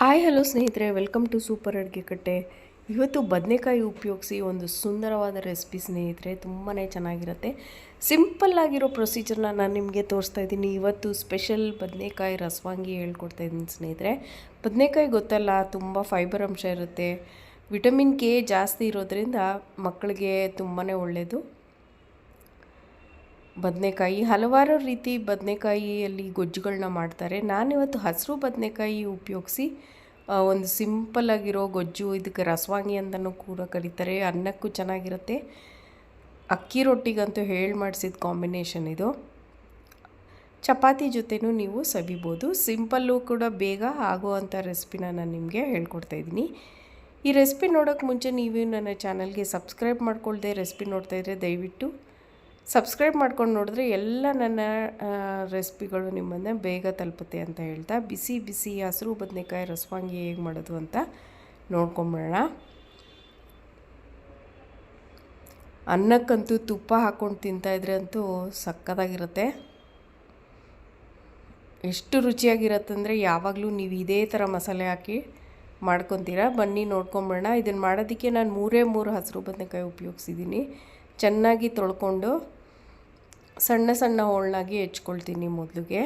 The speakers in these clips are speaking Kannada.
ಹಾಯ್ ಹಲೋ ಸ್ನೇಹಿತರೆ welcome to super Aduge Katte ಇವತ್ತು ಬದನೆಕಾಯಿ ಉಪಯೋಗಿಸಿ ಒಂದು ಸುಂದರವಾದ ರೆಸಿಪಿ ಸ್ನೇಹಿತರೆ ತುಂಬಾ ಚೆನ್ನಾಗಿರುತ್ತೆ. ಸಿಂಪಲ್ ಆಗಿರೋ ಪ್ರೊಸೀಜರ್ನ ನಾನು ನಿಮಗೆ ತೋರಿಸ್ತಾ ಇದ್ದೀನಿ. ಇವತ್ತು ಸ್ಪೆಷಲ್ ಬದನೆಕಾಯಿ ರಸವಾಂಗಿ ಹೇಳ್ಕೊಡ್ತಾ ಇದ್ದೀನಿ ಸ್ನೇಹಿತರೆ. ಬದನೆಕಾಯಿ ಗೊತ್ತಲ್ಲ, ತುಂಬ ಫೈಬರ್ ಅಂಶ ಇರುತ್ತೆ. ವಿಟಮಿನ್ ಕೆ ಜಾಸ್ತಿ ಇರೋದ್ರಿಂದ ಮಕ್ಕಳಿಗೆ ತುಂಬಾ ಒಳ್ಳೆಯದು ಬದನೆಕಾಯಿ, ಹಲವಾರು ರೀತಿ ಬದನೆಕಾಯಿಯಲ್ಲಿ ಗೊಜ್ಜುಗಳನ್ನ ಮಾಡ್ತಾರೆ. ನಾನಿವತ್ತು ಹಸಿರು ಬದನೆಕಾಯಿ ಉಪಯೋಗಿಸಿ ಒಂದು ಸಿಂಪಲ್ ಆಗಿರೋ ಗೊಜ್ಜು, ಇದಕ್ಕೆ ರಸವಾಂಗಿ ಅಂತಲೂ ಕೂಡ ಕರೀತಾರೆ. ಅನ್ನಕ್ಕೂ ಚೆನ್ನಾಗಿರುತ್ತೆ. ಅಕ್ಕಿ ರೊಟ್ಟಿಗಂತೂ ಹೇಳಿ ಮಾಡಿಸಿದ ಕಾಂಬಿನೇಷನ್ ಇದು. ಚಪಾತಿ ಜೊತೆನೂ ನೀವು ಸವಿಬೋದು. ಸಿಂಪಲ್ಲು ಕೂಡ ಬೇಗ ಆಗುವಂಥ ರೆಸಿಪಿನ ನಾನು ನಿಮಗೆ ಹೇಳ್ಕೊಡ್ತಾ ಇದ್ದೀನಿ. ಈ ರೆಸಿಪಿ ನೋಡೋಕ್ಕೆ ಮುಂಚೆ ನೀವು ನನ್ನ ಚಾನಲ್ಗೆ ಸಬ್ಸ್ಕ್ರೈಬ್ ಮಾಡ್ಕೊಳ್ದೆ ರೆಸಿಪಿ ನೋಡ್ತಾಯಿದ್ರೆ ದಯವಿಟ್ಟು ಸಬ್ಸ್ಕ್ರೈಬ್ ಮಾಡ್ಕೊಂಡು ನೋಡಿದ್ರೆ ಎಲ್ಲ ನನ್ನ ರೆಸಿಪಿಗಳು ನಿಮ್ಮನ್ನು ಬೇಗ ತಲುಪುತ್ತೆ ಅಂತ ಹೇಳ್ತಾ, ಬಿಸಿ ಬಿಸಿ ಹಸಿರು ಬದನೆಕಾಯಿ ರಸವಾಂಗಿ ಹೇಗೆ ಮಾಡೋದು ಅಂತ ನೋಡ್ಕೊಂಬಿಡೋಣ ಅನ್ನಕ್ಕಂತೂ ತುಪ್ಪ ಹಾಕ್ಕೊಂಡು ತಿಂತಾಯಿದ್ರೆ ಅಂತೂ ಸಕ್ಕತ್ತಾಗಿರುತ್ತೆ. ಎಷ್ಟು ರುಚಿಯಾಗಿರತ್ತಂದರೆ ಯಾವಾಗಲೂ ನೀವು ಇದೇ ಥರ ಮಸಾಲೆ ಹಾಕಿ ಮಾಡ್ಕೊತೀರಾ. ಬನ್ನಿ ನೋಡ್ಕೊಂಬಿಡೋಣ ಇದನ್ನು ಮಾಡೋದಕ್ಕೆ ನಾನು ಮೂರೇ ಮೂರು ಹಸಿರು ಬದನೆಕಾಯಿ ಉಪಯೋಗಿಸಿದ್ದೀನಿ. ಚೆನ್ನಾಗಿ ತೊಳ್ಕೊಂಡು ಸಣ್ಣ ಸಣ್ಣ ಹೋಳಾಗಿ ಹೆಚ್ಕೊಳ್ತೀನಿ ಮೊದಲಿಗೆ.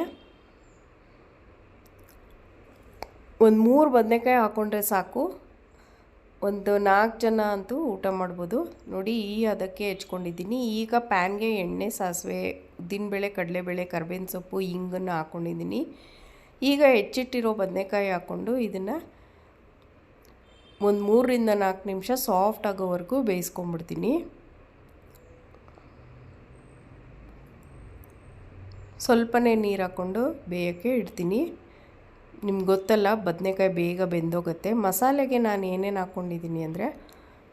ಒಂದು ಮೂರು ಬದನೆಕಾಯಿ ಹಾಕ್ಕೊಂಡ್ರೆ ಸಾಕು. ಒಂದು ನಾಲ್ಕು ಜನ ಅಂತೂ ಊಟ ಮಾಡ್ಬೋದು. ನೋಡಿ, ಈ ಅದಕ್ಕೆ ಹೆಚ್ಕೊಂಡಿದ್ದೀನಿ. ಈಗ ಪ್ಯಾನ್ಗೆ ಎಣ್ಣೆ, ಸಾಸಿವೆ, ಉದ್ದಿನಬೇಳೆ, ಕಡಲೆಬೇಳೆ, ಕರ್ಬೇವಿನ ಸೊಪ್ಪು ಹಿಂಗನ್ನು ಹಾಕ್ಕೊಂಡಿದ್ದೀನಿ ಈಗ ಹೆಚ್ಚಿಟ್ಟಿರೋ ಬದನೆಕಾಯಿ ಹಾಕ್ಕೊಂಡು ಇದನ್ನು ಒಂದು ಮೂರರಿಂದ ನಾಲ್ಕು ನಿಮಿಷ ಸಾಫ್ಟ್ ಆಗೋವರೆಗೂ ಬೇಯಿಸ್ಕೊಂಬಿಡ್ತೀನಿ ಸ್ವಲ್ಪನೇ ನೀರು ಹಾಕ್ಕೊಂಡು ಬೇಯೋಕ್ಕೆ ಇಡ್ತೀನಿ. ನಿಮ್ಗೆ ಗೊತ್ತಲ್ಲ, ಬದನೆಕಾಯಿ ಬೇಗ ಬೆಂದೋಗುತ್ತೆ. ಮಸಾಲೆಗೆ ನಾನು ಏನೇನು ಹಾಕ್ಕೊಂಡಿದ್ದೀನಿ ಅಂದರೆ,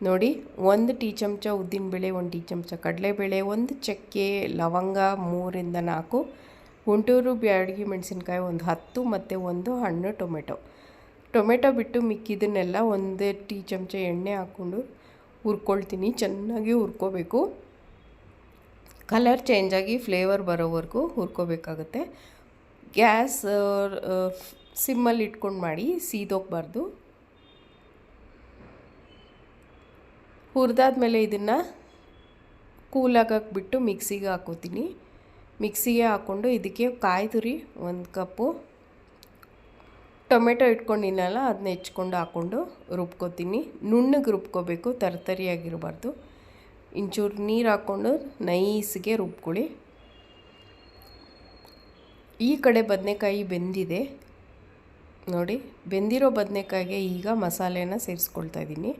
ನೋಡಿ, ಒಂದು ಟೀ ಚಮಚ ಉದ್ದಿನಬೇಳೆ ಒಂದು ಟೀ ಚಮಚ ಕಡಲೆಬೇಳೆ ಒಂದು ಚಕ್ಕೆ ಲವಂಗ ಮೂರಿಂದ ನಾಲ್ಕು, ಗುಂಟೂರು ಬ್ಯಾಡಗಿ ಮೆಣಸಿನ್ಕಾಯಿ ಒಂದು ಹತ್ತು ಮತ್ತು ಒಂದು ಹಣ್ಣು ಟೊಮೆಟೊ. ಟೊಮೆಟೊ ಬಿಟ್ಟು ಮಿಕ್ಕಿದನ್ನೆಲ್ಲ ಒಂದೇ ಟೀ ಚಮಚ ಎಣ್ಣೆ ಹಾಕ್ಕೊಂಡು ಹುರ್ಕೊಳ್ತೀನಿ. ಚೆನ್ನಾಗಿ ಹುರ್ಕೋಬೇಕು. ಕಲರ್ ಚೇಂಜಾಗಿ ಫ್ಲೇವರ್ ಬರೋವರೆಗೂ ಹುರ್ಕೋಬೇಕಾಗುತ್ತೆ. ಗ್ಯಾಸ್ ಸಿಮ್ಮಲ್ಲಿ ಇಟ್ಕೊಂಡು ಮಾಡಿ ಸೀದೋಗಬಾರ್ದು. ಹುರಿದಾದ್ಮೇಲೆ ಇದನ್ನು ಕೂಲಾಗಕ್ಕೆ ಬಿಟ್ಟು ಮಿಕ್ಸಿಗೆ ಹಾಕೋತೀನಿ. ಮಿಕ್ಸಿಗೆ ಹಾಕ್ಕೊಂಡು ಇದಕ್ಕೆ ಕಾಯಿ ತುರಿ ಒಂದು ಕಪ್ಪು. ಟೊಮೆಟೊ ಇಟ್ಕೊಂಡಿನಲ್ಲ ಅದನ್ನ ಹೆಚ್ಕೊಂಡು ಹಾಕ್ಕೊಂಡು ರುಬ್ಕೋತೀನಿ. ನುಣ್ಣಗೆ ರುಬ್ಕೋಬೇಕು, ತರ್ತರಿಯಾಗಿರಬಾರ್ದು. ಇಂಚೂರು ನೀರು ಹಾಕ್ಕೊಂಡು ನೈಸ್ಗೆ ರುಬ್ಕೊಳ್ಳಿ. ಈ ಕಡೆ ಬದನೆಕಾಯಿ ಬೆಂದಿದೆ. ನೋಡಿ, ಬೆಂದಿರೋ ಬದನೆಕಾಯಿಗೆ ಈಗ ಮಸಾಲೆನ ಸೇರಿಸ್ಕೊಳ್ತಾ ಇದ್ದೀನಿ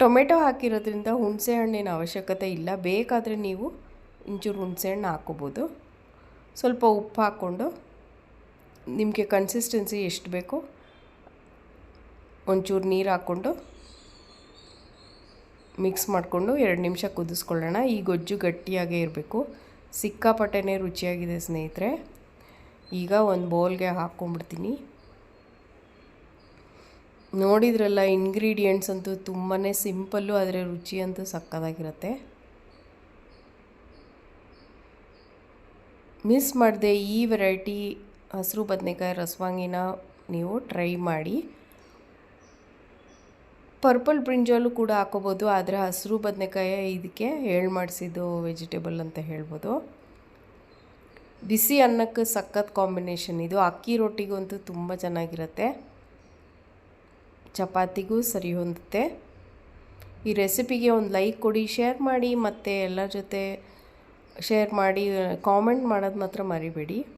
ಟೊಮೆಟೊ ಹಾಕಿರೋದ್ರಿಂದ ಹುಣಸೆ ಹಣ್ಣಿನ ಅವಶ್ಯಕತೆ ಇಲ್ಲ. ಬೇಕಾದರೆ ನೀವು ಇಂಚೂರು ಹುಣಸೆ ಹಣ್ಣು ಹಾಕ್ಕೋಬೋದು ಸ್ವಲ್ಪ ಉಪ್ಪು ಹಾಕ್ಕೊಂಡು ನಿಮಗೆ ಕನ್ಸಿಸ್ಟೆನ್ಸಿ ಎಷ್ಟು ಬೇಕು, ಒಂಚೂರು ನೀರು ಹಾಕ್ಕೊಂಡು ಮಿಕ್ಸ್ ಮಾಡಿಕೊಂಡು ಎರಡು ನಿಮಿಷ ಕುದಿಸ್ಕೊಳ್ಳೋಣ. ಈ ಗೊಜ್ಜು ಗಟ್ಟಿಯಾಗೇ ಇರಬೇಕು. ಸಿಕ್ಕಾಪಟ್ಟೆನೇ ರುಚಿಯಾಗಿದೆ ಸ್ನೇಹಿತರೆ. ಈಗ ಒಂದು ಬೌಲ್ಗೆ ಹಾಕ್ಕೊಂಬಿಡ್ತೀನಿ ನೋಡಿದ್ರಲ್ಲ ಇಂಗ್ರೀಡಿಯೆಂಟ್ಸ್ ಅಂತೂ ತುಂಬಾ ಸಿಂಪಲ್ಲು, ಆದರೆ ರುಚಿ ಅಂತೂ ಸಕ್ಕದಾಗಿರುತ್ತೆ. ಮಿಸ್ ಮಾಡದೆ ಈ ವೆರೈಟಿ ಹಸಿರು ಬದನೆಕಾಯಿ ರಸವಾಂಗಿನ ನೀವು ಟ್ರೈ ಮಾಡಿ. ಪರ್ಪಲ್ ಬ್ರಿಂಜಾಲು ಕೂಡ ಹಾಕೋಬೋದು, ಆದರೆ ಹಸಿರು ಬದನೆಕಾಯಿ ಇದಕ್ಕೆ ಹೇಳಿ ಮಾಡಿಸಿದ್ದು ವೆಜಿಟೇಬಲ್ ಅಂತ ಹೇಳ್ಬೋದು. ಬಿಸಿ ಅನ್ನಕ್ಕೆ ಸಖತ್ ಕಾಂಬಿನೇಷನ್ ಇದು. ಅಕ್ಕಿ ರೊಟ್ಟಿಗಂತೂ ತುಂಬ ಚೆನ್ನಾಗಿರುತ್ತೆ. ಚಪಾತಿಗೂ ಸರಿ ಹೊಂದುತ್ತೆ. ಈ ರೆಸಿಪಿಗೆ ಒಂದು ಲೈಕ್ ಕೊಡಿ ಶೇರ್ ಮಾಡಿ, ಮತ್ತು ಎಲ್ಲರ ಜೊತೆ ಶೇರ್ ಮಾಡಿ ಕಾಮೆಂಟ್ ಮಾಡೋದು ಮಾತ್ರ ಮರಿಬೇಡಿ.